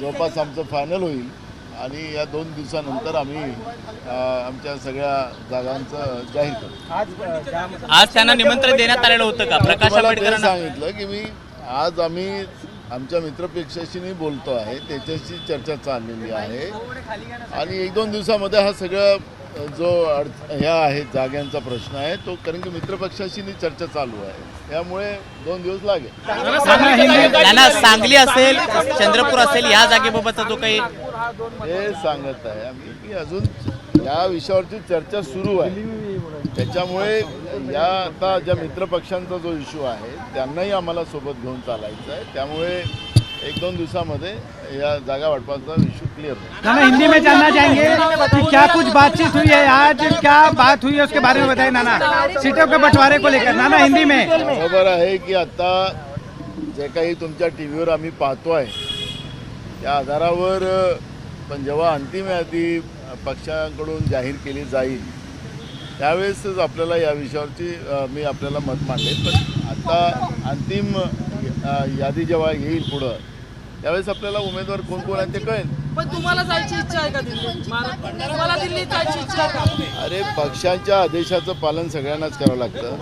जवळपास आमचं फायनल होईल. आणि या दोन दिवसानंतर आम्ही आमच्या सगळ्या जागांचं जाहीर करू. आज त्यांना निमंत्रण देण्यात आलेलं होतं का? प्रकाश आंबेडकरांना? सांगितलं की मी आज आम्ही आमच्या मित्रपेक्षाशी बोलतो आहे. त्याच्याशी चर्चा चाललेली आहे. आणि एक दोन दिवसामध्ये हा सगळं जो ह्या आहे जाग्यांचा प्रश्न आहे तो कारण की मित्रपक्षाशी चर्चा चालू आहे. त्यामुळे दोन दिवस लागेल. सांगली असेल चंद्रपूर असेल या जागेबाबतचा जो काही हे सांगत आहे आम्ही की अजून या विषयावरची चर्चा सुरू आहे. त्याच्यामुळे या आता ज्या मित्रपक्षांचा जो इश्यू आहे त्यांनाही आम्हाला सोबत घेऊन चालायचं आहे. त्यामुळे एक दोन दिवसामध्ये या जागा वाटपाचा इश्यू क्लिअर नाना हिंदी में जानना चाहेंगे कि क्या कुछ बातचीत हुई है आज क्या बात हुई है उसके बारे में बताइए नाना। सीटों के बंटवारे को लेकर नाना हिंदी में। बरोबर आहे की आता जे काही तुमच्या टी व्हीवर आम्ही पाहतो आहे त्या आधारावर पण जेव्हा अंतिम यादी पक्षाकडून जाहीर केली जाईल त्यावेळेसच आपल्याला या विषयावरची मी आपल्याला मत मांडेल पण आता अंतिम यादी जेव्हा येईल पुढं त्यावेळेस आपल्याला उमेदवार कोण कोण आहे ते कळेल. पण तुम्हाला जायची इच्छा आहे का दिल्ली तुम्हाला दिल्लीत जायची इच्छा आहे का? अरे पक्षांच्या आदेशाचं पालन सगळ्यांनाच करावं लागतं.